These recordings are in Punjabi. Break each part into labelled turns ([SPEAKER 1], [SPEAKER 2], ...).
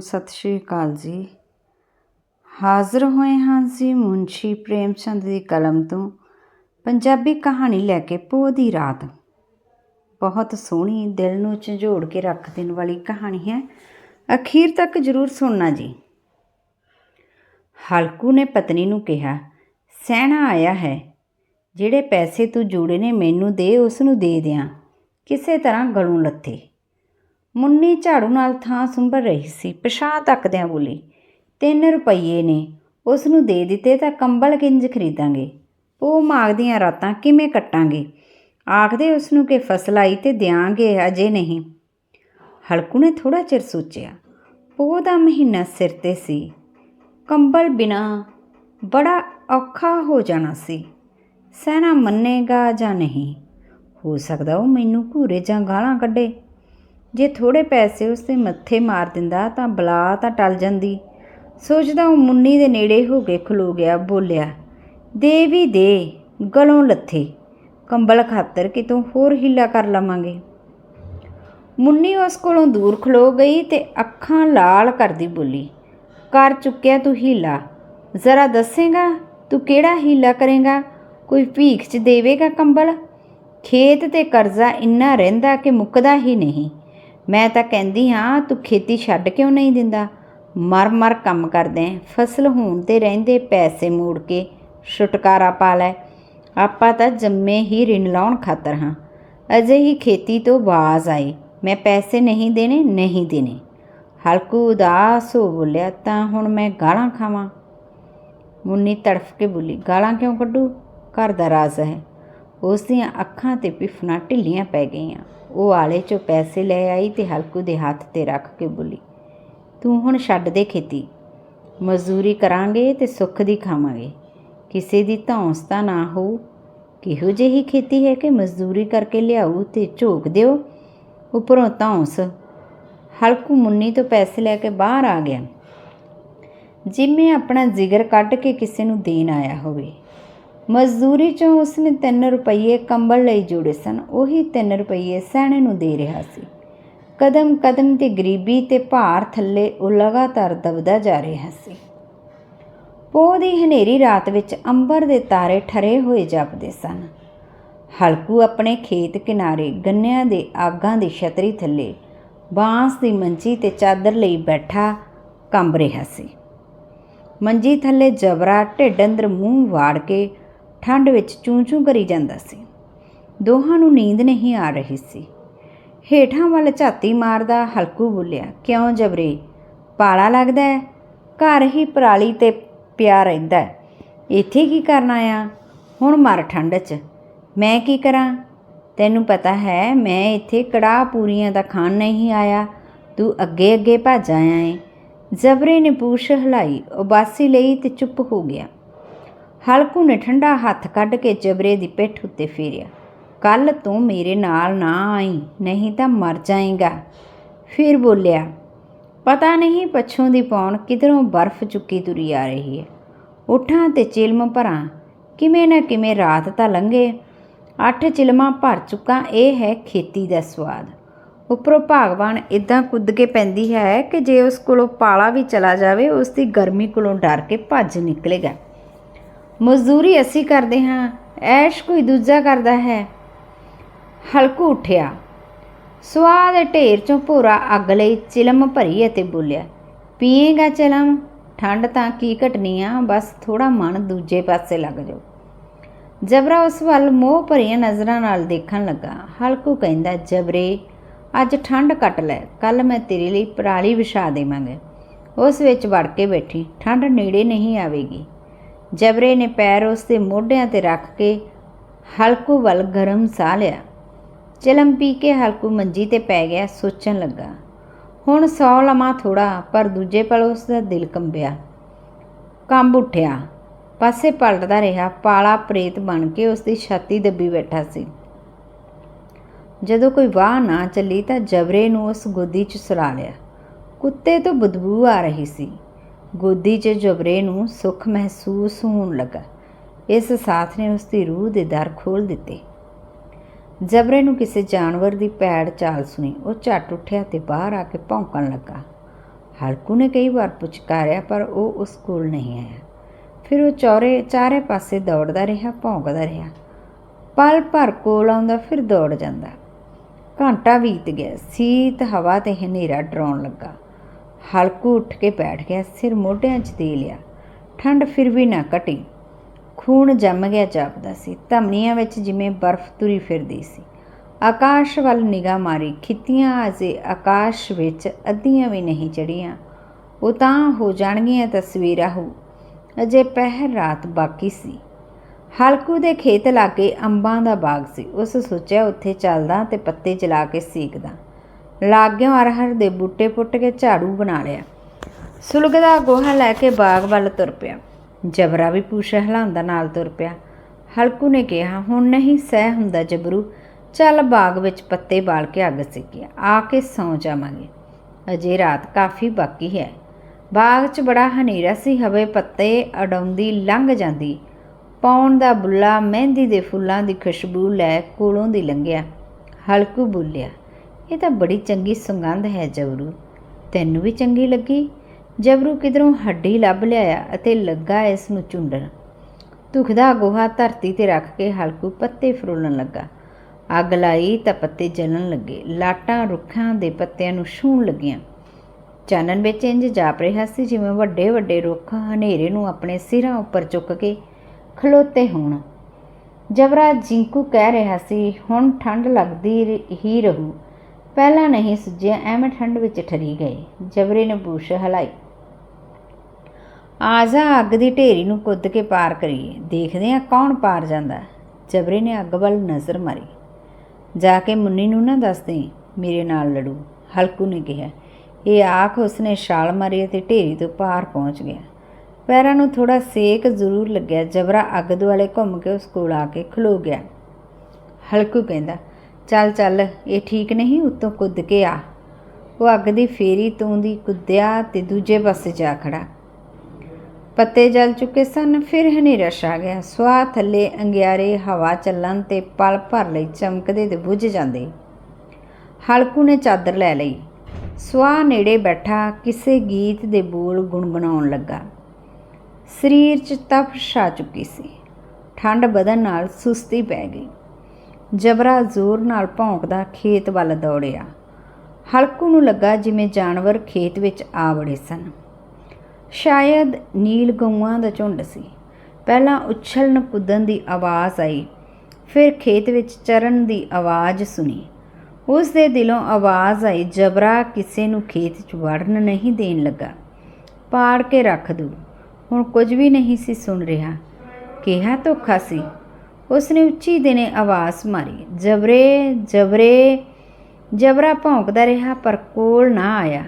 [SPEAKER 1] ਸਤਿ ਸ਼੍ਰੀ ਅਕਾਲ ਜੀ। ਹਾਜ਼ਰ ਹੋਏ ਹਾਂ ਜੀ ਮੁੰਸ਼ੀ ਪ੍ਰੇਮ ਚੰਦ ਦੀ ਕਲਮ ਤੋਂ ਪੰਜਾਬੀ ਕਹਾਣੀ ਲੈ ਕੇ ਪੋ ਦੀ ਰਾਤ। ਬਹੁਤ ਸੋਹਣੀ ਦਿਲ ਨੂੰ ਝੰਜੋੜ ਕੇ ਰੱਖ ਦੇਣ ਵਾਲੀ ਕਹਾਣੀ ਹੈ। ਅਖੀਰ ਤੱਕ ਜ਼ਰੂਰ ਸੁਣਨਾ ਜੀ। ਹਲਕੂ ਨੇ ਪਤਨੀ ਨੂੰ ਕਿਹਾ, ਸਹਿਣਾ ਆਇਆ ਹੈ। ਜਿਹੜੇ ਪੈਸੇ ਤੂੰ ਜੋੜੇ ਨੇ ਮੈਨੂੰ ਦੇ, ਉਸ ਨੂੰ ਦੇ ਦਿਆਂ। ਕਿਸੇ ਤਰ੍ਹਾਂ ਗਲੋਂ ਲੱਥੇ। ਮੁੰਨੀ ਝਾੜੂ ਨਾਲ ਥਾਂ ਸੁੰਭਰ ਰਹੀ ਸੀ ਪਿਸ਼ਾਹ ਤੱਕਦਿਆਂ ਬੋਲੀ 3 ਰੁਪਈਏ ਨੇ ਉਸ ਨੂੰ ਦੇ ਦਿੱਤੇ ਤਾਂ ਕੰਬਲ ਕਿੰਜ ਖਰੀਦਾਂਗੇ? ਉਹ ਮਾਗਦੀਆਂ ਰਾਤਾਂ ਕਿਵੇਂ ਕੱਟਾਂਗੇ? ਆਖਦੇ ਉਸ ਨੂੰ ਕਿ ਫਸਲ ਆਈ ਤੇ ਦਿਆਂਗੇ, ਅਜੇ ਨਹੀਂ। ਹਲਕੂ ਨੇ ਥੋੜਾ ਚਿਰ ਸੋਚਿਆ। ਪੋਹ ਦਾ ਮਹੀਨਾ ਸਿਰ ਤੇ ਸੀ। ਕੰਬਲ ਬਿਨਾ ਬੜਾ ਔਖਾ ਹੋ ਜਾਣਾ ਸੀ। ਸਹਿਣਾ ਮੰਨੇਗਾ ਜਾਂ ਨਹੀਂ? ਹੋ ਸਕਦਾ ਉਹ ਮੈਨੂੰ ਘੂਰੇ ਜਾਂ ਗਾਲਾਂ ਕੱਢੇ। ਜੇ ਥੋੜੇ ਪੈਸੇ ਉਸਦੇ ਮੱਥੇ ਮਾਰ ਦਿੰਦਾ ਤਾਂ ਬਲਾ ਤਾਂ ਟਲ ਜਾਂਦੀ। ਸੋਚਦਾ ਉਹ ਮੁੰਨੀ ਦੇ ਨੇੜੇ ਹੋ ਕੇ ਖਲੋ ਗਿਆ, ਬੋਲਿਆ, ਦੇ ਵੀ ਦੇ, ਗਲੋਂ ਲੱਥੇ, ਕੰਬਲ ਖਾਤਰ ਕਿਤੋਂ ਹੋਰ ਹੀਲਾ ਕਰ ਲਵਾਂਗੇ। ਮੁੰਨੀ ਉਸ ਕੋਲੋਂ ਦੂਰ ਖਲੋ ਗਈ ਤੇ ਅੱਖਾਂ ਲਾਲ ਕਰਦੀ ਬੋਲੀ, ਕਰ ਚੁੱਕਿਆ ਤੂੰ ਹੀਲਾ, ਜ਼ਰਾ ਦੱਸੇਗਾ ਤੂੰ ਕਿਹੜਾ ਹੀਲਾ ਕਰੇਗਾ? ਕੋਈ ਭੀਖ ਚ ਦੇਵੇਗਾ ਕੰਬਲ? ਖੇਤ ਤੇ ਕਰਜ਼ਾ ਇੰਨਾ ਰਹਿੰਦਾ ਕਿ ਮੁੱਕਦਾ ਹੀ ਨਹੀਂ। ਮੈਂ ਤਾਂ ਕਹਿੰਦੀ ਹਾਂ, ਤੂੰ ਖੇਤੀ ਛੱਡ ਕਿਉਂ ਨਹੀਂ ਦਿੰਦਾ? ਮਰ ਮਰ ਕੰਮ ਕਰਦੇ ਫਸਲ ਹੋਣ ਤੇ ਰਹਿੰਦੇ ਪੈਸੇ ਮੋੜ ਕੇ ਛੁਟਕਾਰਾ ਪਾ ਲੈ। ਆਪਾਂ ਤਾਂ ਜੰਮੇ ਹੀ ਰਿਣ ਲਾਉਣ ਖਾਤਰ ਹਾਂ। ਅਜੇ ਹੀ ਖੇਤੀ ਤੋਂ ਬਾਜ਼ ਆਈ। ਮੈਂ ਪੈਸੇ ਨਹੀਂ ਦੇਣੇ ਨਹੀਂ ਦੇਣੇ। ਹਲਕੂ ਉਦਾਸ ਹੋ ਬੋਲਿਆ, ਤਾਂ ਹੁਣ ਮੈਂ ਗਾਲਾਂ ਖਾਵਾਂ? ਮੁੰਨੀ ਤੜਫ ਕੇ ਬੋਲੀ, ਗਾਲਾਂ ਕਿਉਂ ਕੱਢੂ? ਘਰ ਦਾ ਰਾਜ਼ ਹੈ। ਉਸ ਦੀਆਂ ਅੱਖਾਂ ਤੇ ਪਿਫਨਾ ਢਿੱਲੀਆਂ ਪੈ ਗਈਆਂ। ਉਹ ਆਲੇ ਚੋਂ ਪੈਸੇ ਲੈ ਆਈ ਤੇ ਹਲਕੂ ਦੇ ਹੱਥ ਤੇ ਰੱਖ ਕੇ ਬੋਲੀ, ਤੂੰ ਹੁਣ ਛੱਡ ਦੇ ਖੇਤੀ। ਮਜ਼ਦੂਰੀ ਕਰਾਂਗੇ ਤੇ ਸੁੱਖ ਦੀ ਖਾਵਾਂਗੇ। ਕਿਸੇ ਦੀ ਧੌਂਸ ਤਾਂ ਨਾ ਹੋ ਕਿਹੋ ਜਿਹੀ ਖੇਤੀ ਹੈ ਕਿ ਮਜ਼ਦੂਰੀ ਕਰਕੇ ਲਿਆਉ ਤੇ ਝੋਕ ਦਿਓ? ਉੱਪਰੋਂ ਧੌਂਸ। ਹਲਕੂ ਮੁੰਨੀ ਤੋਂ ਪੈਸੇ ਲੈ ਕੇ ਬਾਹਰ ਆ ਗਿਆ। ਜਿਵੇਂ ਆਪਣਾ ਜਿਗਰ ਕੱਢ ਕੇ ਕਿਸੇ ਨੂੰ ਦੇਣ ਆਇਆ ਹੋਵੇ। ਮਜ਼ਦੂਰੀ ਚੋਂ ਉਸਨੇ 3 ਰੁਪਏ ਕੰਬਲ ਲਈ ਜੋੜੇ ਸਨ। ਉਹੀ 3 ਰੁਪਏ ਸਹਿਣੇ ਨੂੰ ਦੇ ਰਿਹਾ ਸੀ। ਕਦਮ ਕਦਮ ਤੇ ਗਰੀਬੀ ਤੇ ਭਾਰ ਥੱਲੇ ਉਹ ਲਗਾਤਾਰ ਦਬਦਾ ਜਾ ਰਿਹਾ ਸੀ। ਪੋਹ ਦੀ ਹਨੇਰੀ ਰਾਤ ਵਿੱਚ ਅੰਬਰ ਦੇ ਤਾਰੇ ਠਰੇ ਹੋਏ ਜਾਪਦੇ ਸਨ। ਹਲਕੂ ਆਪਣੇ ਖੇਤ ਕਿਨਾਰੇ ਗੰਨਿਆਂ ਦੇ ਆਗਾਂ ਦੀ ਛਤਰੀ ਥੱਲੇ ਬਾਂਸ ਦੀ ਮੰਜੀ ਤੇ ਚਾਦਰ ਲਈ ਬੈਠਾ ਕੰਬ ਰਿਹਾ ਸੀ। ਮੰਜੀ ਥੱਲੇ ਜਬਰਾ ਢਿੱਡ ਅੰਦਰ ਮੂੰਹ ਵਾੜ ਕੇ ਠੰਡ ਵਿੱਚ ਚੂੰ-ਚੂੰ ਕਰੀ ਜਾਂਦਾ ਸੀ। ਦੋਹਾਂ ਨੂੰ ਨੀਂਦ ਨਹੀਂ ਆ ਰਹੀ ਸੀ। ਹੇਠਾਂ ਵੱਲ ਝਾਤੀ ਮਾਰਦਾ ਹਲਕੂ ਬੋਲਿਆ, ਕਿਉਂ ਜਬਰੇ? ਪਾਲਾ ਲੱਗਦਾ ਹੈ? ਘਰ ਹੀ ਪਰਾਲੀ ਤੇ ਪਿਆ ਰਹਿੰਦਾ ਹੈ। ਇੱਥੇ ਕੀ ਕਰਨਾ ਆ ਹੁਣ ਮਰ ਠੰਡ 'ਚ। ਮੈਂ ਕੀ ਕਰਾਂ? ਤੈਨੂੰ ਪਤਾ ਹੈ, ਮੈਂ ਇੱਥੇ ਕੜਾਹ ਪੂਰੀਆਂ ਦਾ ਖਾਣ ਨਹੀਂ ਆਇਆ। ਤੂੰ ਅੱਗੇ ਅੱਗੇ ਭੱਜ ਆਇਆ ਏ। ਜਬਰੇ ਨੇ ਪੂਛ ਹਿਲਾਈ, ਉਬਾਸੀ ਲਈ ਤੇ ਚੁੱਪ ਹੋ ਗਿਆ। ਹਲਕੂ ਨੇ ਠੰਡਾ ਹੱਥ ਕੱਢ ਕੇ ਜਬਰੇ ਦੀ ਪਿੱਠ ਉੱਤੇ ਫੇਰਿਆ। ਕੱਲ ਤੂੰ ਮੇਰੇ ਨਾਲ ਨਾ ਆਈ, ਨਹੀਂ ਤਾਂ ਮਰ ਜਾਏਗਾ। ਫਿਰ ਬੋਲਿਆ, ਪਤਾ ਨਹੀਂ ਪੱਛੋਂ ਦੀ ਪੌਣ ਕਿਧਰੋਂ ਬਰਫ਼ ਚੁੱਕੀ ਤੁਰੀ ਆ ਰਹੀ ਹੈ ਉਠਾਂ ਤੇ ਚਿਲਮ ਭਰਾਂ, ਕਿਵੇਂ ਨਾ ਕਿਵੇਂ ਰਾਤ ਤਾਂ ਲੰਘੇ। ਅੱਠ ਚਿਲਮਾਂ ਭਰ ਚੁੱਕਾ, ਇਹ ਹੈ ਖੇਤੀ ਦਾ ਸਵਾਦ। ਉੱਪਰੋਂ ਭਾਗਵਾਨ ਇਦਾਂ ਕੁੱਦ ਕੇ ਪੈਂਦੀ ਹੈ ਕਿ ਜੇ ਉਸ ਕੋਲੋਂ ਪਾਲਾ ਵੀ ਚਲਾ ਜਾਵੇ, ਉਸ ਦੀ ਗਰਮੀ ਕੋਲੋਂ ਡਰ ਕੇ ਭੱਜ ਨਿਕਲੇਗਾ। ਮਜ਼ਦੂਰੀ ਅਸੀਂ ਕਰਦੇ ਹਾਂ, ਐਸ਼ ਕੋਈ ਦੂਜਾ ਕਰਦਾ ਹੈ। ਹਲਕੂ ਉੱਠਿਆ। ਸਵਾਦ ਢੇਰ ਚੋਂ ਭੋਰਾ ਅੱਗ ਲਈ ਚਿਲਮ ਭਰੀ ਅਤੇ ਬੋਲਿਆ, ਪੀਏਗਾ ਚਿਲਮ? ਠੰਡ ਤਾਂ ਕੀ ਘਟਨੀ ਆ, ਬਸ ਥੋੜਾ ਮਨ ਦੂਜੇ ਪਾਸੇ ਲੱਗ ਜਾਓ। ਜਬਰਾ ਉਸ ਵੱਲ ਮੋਹ ਭਰੀਆਂ ਨਜ਼ਰਾਂ ਨਾਲ ਦੇਖਣ ਲੱਗਾ। ਹਲਕੂ ਕਹਿੰਦਾ, ਜਬਰੇ, ਅੱਜ ਠੰਡ ਕੱਟ ਲੈ ਕੱਲ ਮੈਂ ਤੇਰੇ ਲਈ ਪਰਾਲੀ ਵਿਛਾ ਦੇਵਾਂਗਾ। ਉਸ ਵਿੱਚ ਵੜ ਕੇ ਬੈਠੀ, ਠੰਡ ਨੇੜੇ ਨਹੀਂ ਆਵੇਗੀ। ਜਬਰੇ ਨੇ ਪੈਰ ਉਸ ਦੇ ਮੋਢਿਆਂ ਤੇ ਰੱਖ ਕੇ ਹਲਕੂ ਵੱਲ ਗਰਮ ਸਾਹ ਲਿਆ। ਚਲਮ ਪੀ ਕੇ ਹਲਕੂ ਮੰਜੀ ਤੇ ਪੈ ਗਿਆ, ਸੋਚਣ ਲੱਗਾ। ਹੁਣ ਸੌ ਲਮਾ ਥੋੜਾ ਪਰ ਦੂਜੇ ਪਲ ਉਸ ਦਾ ਦਿਲ ਕੰਬਿਆ। ਕੰਬ ਉੱਠਿਆ। ਪਾਸੇ ਪਲਟਦਾ ਰਿਹਾ, ਪਾਲਾ ਪ੍ਰੇਤ ਬਣ ਕੇ ਉਸ ਦੀ ਛਾਤੀ ਦੱਬੀ ਬੈਠਾ ਸੀ। ਜਦੋਂ ਕੋਈ ਵਾਹ ਨਾ ਚੱਲੀ ਤਾਂ ਜਬਰੇ ਨੂੰ ਉਸ ਗੋਦੀ 'ਚ ਸੁਲਾ ਲਿਆ। ਕੁੱਤੇ ਤੋਂ ਬਦਬੂ ਆ ਰਹੀ ਸੀ। ਗੋਦੀ 'ਚ ਜਬਰੇ ਨੂੰ ਸੁੱਖ ਮਹਿਸੂਸ ਹੋਣ ਲੱਗਾ। ਇਸ ਸਾਥ ਨੇ ਉਸ ਦੀ ਰੂਹ ਦੇ ਦਰ ਖੋਲ ਦਿੱਤੇ। ਜਬਰੇ ਨੂੰ ਕਿਸੇ ਜਾਨਵਰ ਦੀ ਪੈੜ ਚਾਲ ਸੁਣੀ। ਉਹ ਝੱਟ ਉੱਠਿਆ ਤੇ ਬਾਹਰ ਆ ਕੇ ਭੌਂਕਣ ਲੱਗਾ। ਹਲਕੂ ਨੇ ਕਈ ਵਾਰ ਪੁਚਕਾਰਿਆ, ਪਰ ਉਹ ਉਸ ਕੋਲ ਨਹੀਂ ਆਇਆ। ਫਿਰ ਉਹ ਚੌਰੇ, ਚਾਰੇ ਪਾਸੇ ਦੌੜਦਾ ਰਿਹਾ, ਭੌਂਕਦਾ ਰਿਹਾ। ਪਲ ਭਰ ਕੋਲ ਆਉਂਦਾ, ਫਿਰ ਦੌੜ ਜਾਂਦਾ। ਘੰਟਾ ਬੀਤ ਗਿਆ। ਸੀਤ ਹਵਾ ਤੇ ਹਨੇਰਾ ਡਰਾਉਣ ਲੱਗਾ। ਹਲਕੂ ਉੱਠ ਕੇ ਬੈਠ ਗਿਆ, ਸਿਰ ਮੋਢਿਆਂ 'ਚ ਦੇ ਲਿਆ। ਠੰਡ ਫਿਰ ਵੀ ਨਾ ਘਟੀ। ਖੂਨ ਜੰਮ ਗਿਆ ਜਾਪਦਾ ਸੀ। ਧਮਨੀਆਂ ਵਿੱਚ ਜਿਵੇਂ ਬਰਫ਼ ਤੁਰੀ ਫਿਰਦੀ ਸੀ। ਆਕਾਸ਼ ਵੱਲ ਨਿਗਾਹ ਮਾਰੀ। ਖਿੱਤੀਆਂ ਅਜੇ ਆਕਾਸ਼ ਵਿੱਚ ਅੱਧੀਆਂ ਵੀ ਨਹੀਂ ਚੜੀਆਂ ਉਹ ਤਾਂ ਹੋ ਜਾਣਗੀਆਂ ਤਸਵੀਰਾਂ ਹੋ। ਅਜੇ ਪਹਿਰ ਰਾਤ ਬਾਕੀ ਸੀ। ਹਲਕੂ ਦੇ ਖੇਤ ਲਾਗੇ ਅੰਬਾਂ ਦਾ ਬਾਗ ਸੀ। ਉਸ ਸੋਚਿਆ ਉੱਥੇ ਚੱਲਦਾ ਤੇ ਪੱਤੇ ਜਲਾ ਕੇ ਸੇਕਦਾ। ਲਾਗਿਓਂ ਅਰਹਰ ਦੇ ਬੂਟੇ ਪੁੱਟ ਕੇ ਝਾੜੂ ਬਣਾ ਲਿਆ। ਸੁਲਗਦਾ ਗੋਹਾ ਲੈ ਕੇ ਬਾਗ ਵੱਲ ਤੁਰ ਪਿਆ। ਜਬਰਾ ਵੀ ਪੂਛ ਹਿਲਾਉਂਦਾ ਨਾਲ ਤੁਰ ਪਿਆ। ਹਲਕੂ ਨੇ ਕਿਹਾ, ਹੁਣ ਨਹੀਂ ਸਹਿ ਹੁੰਦਾ ਜਬਰੂ, ਚੱਲ ਬਾਗ ਵਿੱਚ ਪੱਤੇ ਬਾਲ ਕੇ ਅੱਗ ਸੇਕੀਏ, ਆ ਕੇ ਸੌਂ ਜਾਵਾਂਗੇ। ਅਜੇ ਰਾਤ ਕਾਫੀ ਬਾਕੀ ਹੈ। ਬਾਗ 'ਚ ਬੜਾ ਹਨੇਰਾ ਸੀ, ਹਵੇ ਪੱਤੇ ਅਡਾਉਂਦੀ ਲੰਘ ਜਾਂਦੀ। ਪੌਣ ਦਾ ਬੁੱਲਾ ਮਹਿੰਦੀ ਦੇ ਫੁੱਲਾਂ ਦੀ ਖੁਸ਼ਬੂ ਲੈ ਕੋਲੋਂ ਦੀ ਲੰਘਿਆ। ਹਲਕੂ ਬੋਲਿਆ ਇਹ ਤਾਂ ਬੜੀ ਚੰਗੀ ਸੁਗੰਧ ਹੈ ਜਬਰੂ ਤੈਨੂੰ ਵੀ ਚੰਗੀ ਲੱਗੀ? ਜਬਰੂ ਕਿਧਰੋਂ ਹੱਡੀ ਲੱਭ ਲਿਆਇਆ ਅਤੇ ਲੱਗਾ ਇਸ ਨੂੰ ਚੁੰਡਣ। ਦੁਖਦਾ ਗੋਹਾ ਧਰਤੀ ਤੇ ਰੱਖ ਕੇ ਹਲਕੂ ਪੱਤੇ ਫਰੋਲਣ ਲੱਗਾ। ਅੱਗ ਲਾਈ ਤਾਂ ਪੱਤੇ ਜਲਣ ਲੱਗੇ। ਲਾਟਾਂ ਰੁੱਖਾਂ ਦੇ ਪੱਤਿਆਂ ਨੂੰ ਛੂਹਣ ਲੱਗੀਆਂ। ਚਾਨਣ ਵਿੱਚ ਇੰਜ ਜਾਪ ਰਿਹਾ ਸੀ ਜਿਵੇਂ ਵੱਡੇ ਵੱਡੇ ਰੁੱਖ ਹਨੇਰੇ ਨੂੰ ਆਪਣੇ ਸਿਰਾਂ ਉੱਪਰ ਚੁੱਕ ਕੇ ਖਲੋਤੇ ਹੋਣ। ਜਬਰਾ ਜਿੰਕੂ ਕਹਿ ਰਿਹਾ ਸੀ, ਹੁਣ ਠੰਡ ਲੱਗਦੀ ਹੀ ਰਹੂ। ਪਹਿਲਾਂ ਨਹੀਂ ਸੁੱਜਿਆ, ਐਵੇਂ ਠੰਡ ਵਿੱਚ ਠਰੀ ਗਏ ਜਬਰੇ ਨੇ ਬੂਸ਼ ਹਲਾਈ। ਆਜਾ ਅੱਗ ਦੀ ਢੇਰੀ ਨੂੰ ਕੁੱਦ ਕੇ ਪਾਰ ਕਰੀਏ। ਦੇਖਦੇ ਆ ਕੌਣ ਪਾਰ ਜਾਂਦਾ। ਜਬਰੇ ਨੇ ਅੱਗ ਵੱਲ ਨਜ਼ਰ ਮਾਰੀ। ਜਾ ਕੇ ਮੁੰਨੀ ਨੂੰ ਨਾ ਦੱਸਦੇ ਮੇਰੇ ਨਾਲ ਲੜੂ। ਹਲਕੂ ਨੇ ਕਿਹਾ। ਇਹ ਆਖ ਉਸਨੇ ਛਾਲ ਮਾਰੀ ਅਤੇ ਢੇਰੀ ਤੋਂ ਪਾਰ ਪਹੁੰਚ ਗਿਆ। ਪੈਰਾਂ ਨੂੰ ਥੋੜਾ ਸੇਕ ਜ਼ਰੂਰ ਲੱਗਿਆ। ਜਬਰਾ ਅੱਗ ਦੁਆਲੇ ਘੁੰਮ ਕੇ ਉਸ ਕੋਲ ਆ ਕੇ ਖਲੋ ਗਿਆ। ਹਲਕੂ ਕਹਿੰਦਾ ਚੱਲ ਚੱਲ, ਇਹ ਠੀਕ ਨਹੀਂ, ਉੱਤੋਂ ਕੁੱਦ ਕੇ ਆ। ਉਹ ਅੱਗ ਦੀ ਫੇਰੀ ਤੋਂ ਦੀ ਕੁੱਦਿਆ ਤੇ ਦੂਜੇ ਪਾਸੇ ਜਾ ਖੜਾ। ਪੱਤੇ ਜਲ ਚੁੱਕੇ ਸਨ, ਫਿਰ ਹਨੇਰਾ ਛਾ ਗਿਆ। ਸਵਾਹ ਥੱਲੇ ਅੰਗਿਆਰੇ ਹਵਾ ਚੱਲਣ ਤੇ ਪਲ ਭਰ ਲਈ ਚਮਕਦੇ ਤੇ ਬੁੱਝ ਜਾਂਦੇ। ਹਲਕੂ ਨੇ ਚਾਦਰ ਲੈ ਲਈ। ਸਵਾਹ ਨੇੜੇ ਬੈਠਾ, ਕਿਸੇ ਗੀਤ ਦੇ ਬੋਲ ਗੁੰਗਣਾਉਣ ਲੱਗਾ। ਸਰੀਰ 'ਚ ਤਪ ਛਾ ਚੁੱਕੀ ਸੀ। ਠੰਡ ਵਧਣ ਨਾਲ ਸੁਸਤੀ ਪੈ ਗਈ। ਜਬਰਾ ਜ਼ੋਰ ਨਾਲ ਭੌਂਕਦਾ ਖੇਤ ਵੱਲ ਦੌੜਿਆ। ਹਲਕੂ ਨੂੰ ਲੱਗਾ ਜਿਵੇਂ ਜਾਨਵਰ ਖੇਤ ਵਿੱਚ ਆ ਵੜੇ ਸਨ। ਸ਼ਾਇਦ ਨੀਲ ਗਊਆਂ ਦਾ ਝੁੰਡ ਸੀ। ਪਹਿਲਾਂ ਉਛਲਣ ਕੁੱਦਣ ਦੀ ਆਵਾਜ਼ ਆਈ, ਫਿਰ ਖੇਤ ਵਿੱਚ ਚਰਨ ਦੀ ਆਵਾਜ਼ ਸੁਣੀ। ਉਸ ਦੇ ਦਿਲੋਂ ਆਵਾਜ਼ ਆਈ, ਜਬਰਾ ਕਿਸੇ ਨੂੰ ਖੇਤ 'ਚ ਵੜਨ ਨਹੀਂ ਦੇਣ ਲੱਗਾ। ਪਾੜ ਕੇ ਰੱਖ ਦੂ। ਹੁਣ ਕੁਝ ਵੀ ਨਹੀਂ ਸੀ ਸੁਣ ਰਿਹਾ। ਕਿਹਾ ਧੋਖਾ ਸੀ। ਉਸਨੇ ਉੱਚੀ ਦਿਨੇ ਆਵਾਜ਼ ਮਾਰੀ, ਜਬਰੇ ਜਬਰੇ। ਜਬਰਾ ਭੌਂਕਦਾ ਰਿਹਾ, ਪਰ ਕੋਲ ਨਾ ਆਇਆ।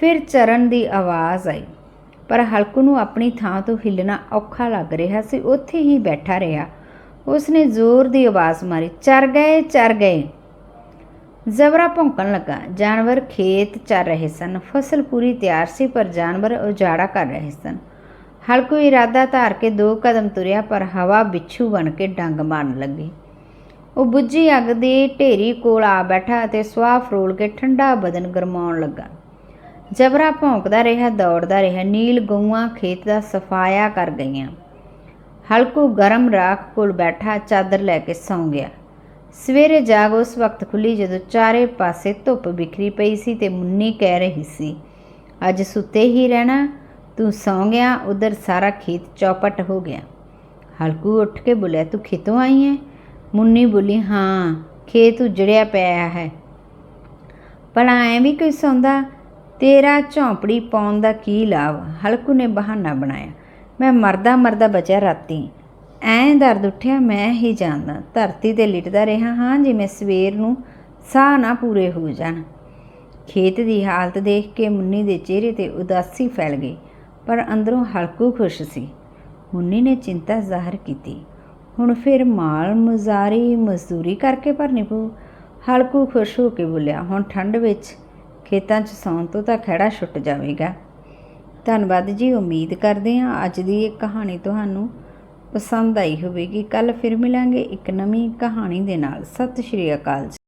[SPEAKER 1] ਫਿਰ ਚਰਨ ਦੀ ਆਵਾਜ਼ ਆਈ, ਪਰ ਹਲਕੂ ਨੂੰ ਆਪਣੀ ਥਾਂ ਤੋਂ ਹਿੱਲਣਾ ਔਖਾ ਲੱਗ ਰਿਹਾ ਸੀ। ਉੱਥੇ ਹੀ ਬੈਠਾ ਰਿਹਾ। ਉਸਨੇ ਜ਼ੋਰ ਦੀ ਆਵਾਜ਼ ਮਾਰੀ, ਚਰ ਗਏ ਚਰ ਗਏ। ਜ਼ਬਰਾ ਭੌਂਕਣ ਲੱਗਾ। ਜਾਨਵਰ ਖੇਤ ਚਰ ਰਹੇ ਸਨ। ਫਸਲ ਪੂਰੀ ਤਿਆਰ ਸੀ, ਪਰ ਜਾਨਵਰ ਉਜਾੜਾ ਕਰ ਰਹੇ ਸਨ। ਹਲਕੂ ਇਰਾਦਾ ਧਾਰ ਕੇ ਦੋ ਕਦਮ ਤੁਰਿਆ, ਪਰ ਹਵਾ ਬਿੱਛੂ ਬਣ ਕੇ ਡੰਗ ਮਾਰਨ ਲੱਗੀ। ਉਹ ਬੁੱਝੀ ਅੱਗ ਦੀ ਢੇਰੀ ਕੋਲ ਆ ਬੈਠਾ ਅਤੇ ਸਵਾਹ ਫਰੋਲ ਕੇ ਠੰਡਾ ਬਦਨ ਗਰਮਾਉਣ ਲੱਗਾ। ਜਬਰਾ ਭੌਂਕਦਾ ਰਿਹਾ, ਦੌੜਦਾ ਰਿਹਾ, ਨੀਲ ਗਊਆਂ ਖੇਤ ਦਾ ਸਫਾਇਆ ਕਰ ਗਈਆਂ। ਹਲਕੂ ਗਰਮ ਰਾਖ ਕੋਲ ਬੈਠਾ, ਚਾਦਰ ਲੈ ਕੇ ਸੌਂ ਗਿਆ। ਸਵੇਰੇ ਜਾਗ ਉਸ ਵਕਤ ਖੁੱਲੀ, ਜਦੋਂ ਚਾਰੇ ਪਾਸੇ ਧੁੱਪ ਬਿਖਰੀ ਪਈ ਸੀ ਤੇ ਮੁੰਨੀ ਕਹਿ ਰਹੀ ਸੀ, ਅੱਜ ਸੁੱਤੇ ਹੀ ਰਹਿਣਾ ਤੂੰ ਸੌਂ ਗਿਆ, ਉਧਰ ਸਾਰਾ ਖੇਤ ਚੌਪਟ ਹੋ ਗਿਆ। ਹਲਕੂ ਉੱਠ ਕੇ ਬੋਲਿਆ, ਤੂੰ ਖੇਤੋਂ ਆਈ ਹੈ? ਮੁੰਨੀ ਬੋਲੀ, ਹਾਂ, ਖੇਤ ਉਜੜਿਆ ਪਿਆ ਹੈ। ਭਲਾ ਐ ਵੀ ਕੋਈ ਸੌਂਦਾ? ਤੇਰਾ ਝੌਂਪੜੀ ਪਾਉਣ ਦਾ ਕੀ ਲਾਭ? ਹਲਕੂ ਨੇ ਬਹਾਨਾ ਬਣਾਇਆ। ਮੈਂ ਮਰਦਾ ਮਰਦਾ ਬਚਿਆ ਰਾਤੀ। ਐਂ ਦਰਦ ਉੱਠਿਆ, ਮੈਂ ਹੀ ਜਾਣਦਾ। ਧਰਤੀ ਤੇ ਲਿਟਦਾ ਰਿਹਾ ਹਾਂ, ਜਿਵੇਂ ਸਵੇਰ ਨੂੰ ਸਾਹ ਨਾ ਪੂਰੇ ਹੋ ਜਾਣ। ਖੇਤ ਦੀ ਹਾਲਤ ਦੇਖ ਕੇ ਮੁੰਨੀ ਦੇ ਚਿਹਰੇ ਤੇ ਉਦਾਸੀ ਫੈਲ ਗਈ। ਪਰ ਅੰਦਰੋਂ ਹਲਕੂ ਖੁਸ਼ ਸੀ। ਮੁੰਨੀ ਨੇ ਚਿੰਤਾ ਜ਼ਾਹਰ ਕੀਤੀ। ਹੁਣ ਫਿਰ ਮਾਲ ਮੁਜ਼ਾਰੀ ਮਜ਼ਦੂਰੀ ਕਰਕੇ ਭਰਨੀ ਪਊ। ਹਲਕੂ ਖੁਸ਼ ਹੋ ਕੇ ਬੋਲਿਆ, ਹੁਣ ਠੰਡ ਵਿੱਚ ਖੇਤਾਂ 'ਚ ਸੌਣ ਤੋਂ ਤਾਂ ਖੜਾ ਛੁੱਟ ਜਾਵੇਗਾ। ਧੰਨਵਾਦ ਜੀ, ਉਮੀਦ ਕਰਦੇ ਹਾਂ ਅੱਜ ਦੀ ਇਹ ਕਹਾਣੀ ਤੁਹਾਨੂੰ ਪਸੰਦ ਆਈ ਹੋਵੇਗੀ। ਕੱਲ ਫਿਰ ਮਿਲਾਂਗੇ ਇੱਕ ਨਵੀਂ ਕਹਾਣੀ ਦੇ ਨਾਲ। ਸਤਿ ਸ਼੍ਰੀ ਅਕਾਲ ਜੀ।